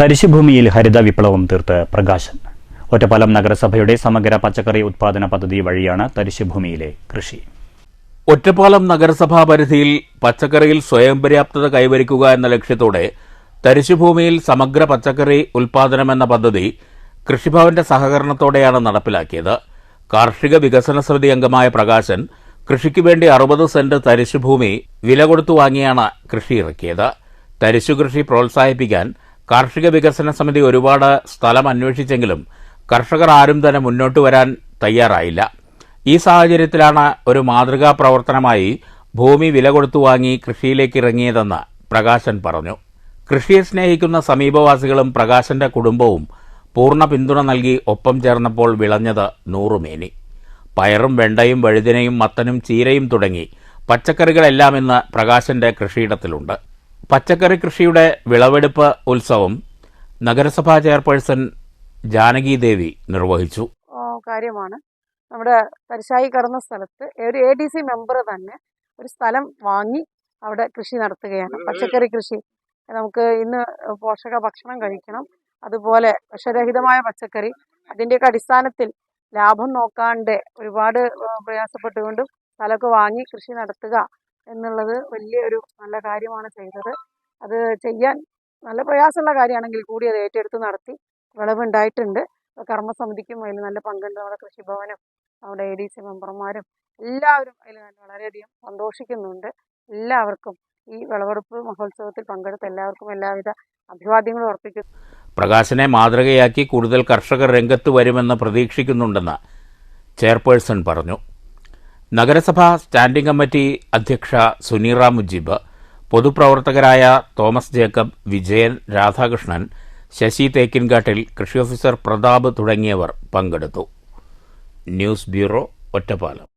തരിശുഭൂമിയിൽ ഹരിത വിപ്ലവം തീർത്ത് പ്രകാശൻ. ഒറ്റപ്പാലം നഗരസഭയുടെ സമഗ്ര പച്ചക്കറി ഉത്പാദന പദ്ധതി വഴിയാണ് തരിശുഭൂമിയിലെ കൃഷി. ഒറ്റപ്പാലം നഗരസഭാ പരിധിയിൽ പച്ചക്കറിയിൽ സ്വയം പര്യാപ്തത കൈവരിക്കുക എന്ന ലക്ഷ്യത്തോടെ തരിശുഭൂമിയിൽ സമഗ്ര പച്ചക്കറി ഉൽപാദനമെന്ന പദ്ധതി കൃഷിഭവന്റെ സഹകരണത്തോടെയാണ് നടപ്പിലാക്കിയത്. കാർഷിക വികസന സമിതി അംഗമായ പ്രകാശൻ കൃഷിക്ക് വേണ്ടി അറുപത് സെന്റ് തരിശുഭൂമി വില കൊടുത്തു വാങ്ങിയാണ് കൃഷി ഇറക്കിയത് തരിശു കൃഷി പ്രോത്സാഹിപ്പിക്കാൻ കാർഷിക വികസന സമിതി ഒരുപാട് സ്ഥലം അന്വേഷിച്ചെങ്കിലും കർഷകർ ആരും തന്നെ മുന്നോട്ട് വരാൻ തയ്യാറായില്ല. ഈ സാഹചര്യത്തിലാണ് ഒരു മാതൃകാ പ്രവർത്തനമായി ഭൂമി വില കൊടുത്തു വാങ്ങി കൃഷിയിലേക്ക് ഇറങ്ങിയതെന്ന് പ്രകാശൻ പറഞ്ഞു. കൃഷിയെ സ്നേഹിക്കുന്ന സമീപവാസികളും പ്രകാശന്റെ കുടുംബവും പൂർണ പിന്തുണ നൽകി ഒപ്പം ചേർന്നപ്പോൾ വിളഞ്ഞത് നൂറുമേനി. പയറും വെണ്ടയും വഴുതിനയും മത്തനും ചീരയും തുടങ്ങി പച്ചക്കറികളെല്ലാം ഇന്ന് പ്രകാശന്റെ കൃഷിയിടത്തിലുണ്ട്. പച്ചക്കറി കൃഷിയുടെ വിളവെടുപ്പ് ഉത്സവം നഗരസഭാ ചെയർപേഴ്സൺ ജാനകി ദേവി നിർവഹിച്ചു. കാര്യമാണ്. നമ്മുടെ പരിശായി കടന്ന സ്ഥലത്ത് ഒരു എ ഡി സി മെമ്പർ തന്നെ ഒരു സ്ഥലം വാങ്ങി അവിടെ കൃഷി നടത്തുകയാണ്. പച്ചക്കറി കൃഷി. നമുക്ക് ഇന്ന് പോഷക ഭക്ഷണം കഴിക്കണം. അതുപോലെ വിഷരഹിതമായ പച്ചക്കറി. അതിന്റെയൊക്കെ അടിസ്ഥാനത്തിൽ ലാഭം നോക്കാണ്ട് ഒരുപാട് പ്രയാസപ്പെട്ടുകൊണ്ടും സ്ഥലമൊക്കെ വാങ്ങി കൃഷി നടത്തുക. എന്നുള്ളത് വലിയ ഒരു നല്ല കാര്യമാണ് ചെയ്തത്. അത് ചെയ്യാൻ നല്ല പ്രയാസമുള്ള കാര്യമാണെങ്കിൽ കൂടി അത് ഏറ്റെടുത്ത് നടത്തി വിളവുണ്ടായിട്ടുണ്ട് കർമ്മസമിതിക്കും അതിൽ നല്ല പങ്കുണ്ട്. നമ്മുടെ കൃഷിഭവനും നമ്മുടെ എ ഡി സി മെമ്പർമാരും എല്ലാവരും അതിൽ വളരെയധികം സന്തോഷിക്കുന്നുണ്ട്. എല്ലാവർക്കും ഈ വിളവെടുപ്പ് മഹോത്സവത്തിൽ പങ്കെടുത്ത എല്ലാവർക്കും എല്ലാവിധ അഭിവാദ്യങ്ങളും അർപ്പിക്കുന്നു. പ്രകാശനെ മാതൃകയാക്കി കൂടുതൽ കർഷകർ രംഗത്ത് വരുമെന്ന് പ്രതീക്ഷിക്കുന്നുണ്ടെന്ന് ചെയർപേഴ്സൺ പറഞ്ഞു. നഗരസഭാ സ്റ്റാൻഡിംഗ് കമ്മിറ്റി അധ്യക്ഷ സുനീറ മുജീബ് പൊതുപ്രവർത്തകരായ തോമസ് ജേക്കബ് വിജയൻ രാധാകൃഷ്ണൻ ശശി തേക്കിൻകാട്ടിൽ കൃഷി ഓഫീസർ പ്രതാപ് തുടങ്ങിയവർ പങ്കെടുത്തു. News bureau Ottapalam.